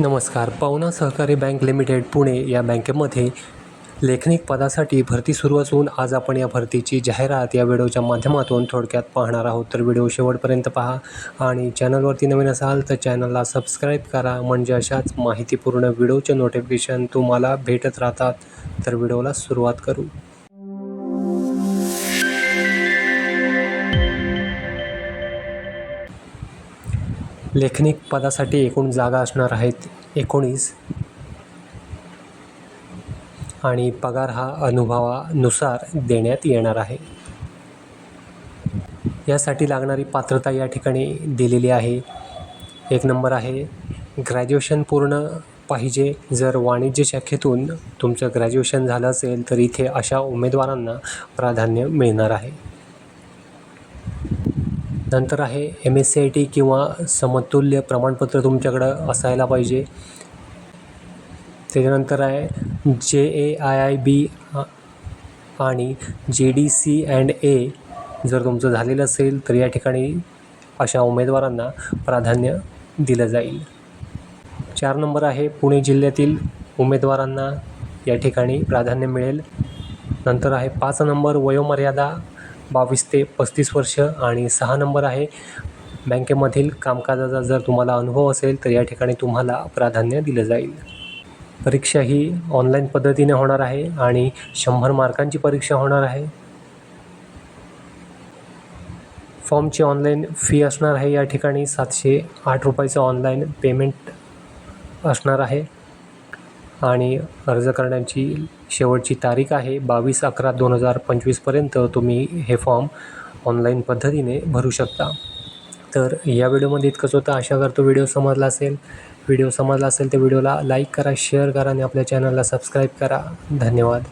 नमस्कार. पवना सहकारी bank limited Pune या बँकेमध्ये लेखनिक पदासाठी भरती सुरू असून आज आपण या भरतीची जाहिरात या व्हिडिओच्या माध्यमातून थोडक्यात पाहणार आहोत. तर व्हिडिओ शेवटपर्यंत पहा आणि चॅनलवरती नवीन असाल तर चॅनलला सबस्क्राईब करा. म्हणजे अशाच माहितीपूर्ण व्हिडिओचे नोटिफिकेशन तुम्हाला भेटत राहतात. तर व्हिडिओला सुरुवात करू. लेखनिक पदासाठी एकूण जागा असणार आहेत एकोणीस. आणि पगार हा अनुभवानुसार देण्यात येणार आहे. यासाठी लागणारी पात्रता या ठिकाणी दिलेली आहे. एक नंबर आहे ग्रॅज्युएशन पूर्ण पाहिजे जर वाणिज्य शाखेतून तुमचं ग्रॅज्युएशन झालं असेल तर इथे अशा उमेदवारांना प्राधान्य मिळणार आहे. नंतर आहे M S C I T किंवा समतुल्य प्रमाणपत्र तुमच्याकडं असायला पाहिजे. त्याच्यानंतर आहे जे ए आय आय बी आणि जे डी सी अँड ए जर तुमचं झालेलं असेल तर या ठिकाणी अशा उमेदवारांना प्राधान्य दिलं जाईल. चार नंबर आहे पुणे जिल्ह्यातील उमेदवारांना या ठिकाणी प्राधान्य मिळेल. नंतर आहे पाच नंबर वयोमर्यादा बावीस ते पस्तीस वर्ष आणि सहा नंबर आहे. बँकेमधील कामकाजाचा जर तुम्हाला अनुभव असेल तर या ठिकाणी तुम्हाला प्राधान्य दिलं जाईल. परीक्षा ही ऑनलाईन पद्धतीने होणार आहे आणि शंभर मार्कांची परीक्षा होणार आहे. फॉर्मची ऑनलाईन फी असणार आहे या ठिकाणी सातशे आठ रुपयाचं ऑनलाईन पेमेंट असणार आहे. आणि अर्ज करण्याची शेवटची तारीख आहे बावीस अकरा दोन हजार पंचवीसपर्यंत तुम्ही हे फॉर्म ऑनलाईन पद्धतीने भरू शकता. तर या व्हिडिओमध्ये इतकंच होतं. आशा करतो व्हिडिओ समजला असेल. व्हिडिओ समजला असेल तर व्हिडिओला लाईक करा शेअर करा आणि आपल्या चॅनलला सबस्क्राईब करा. धन्यवाद.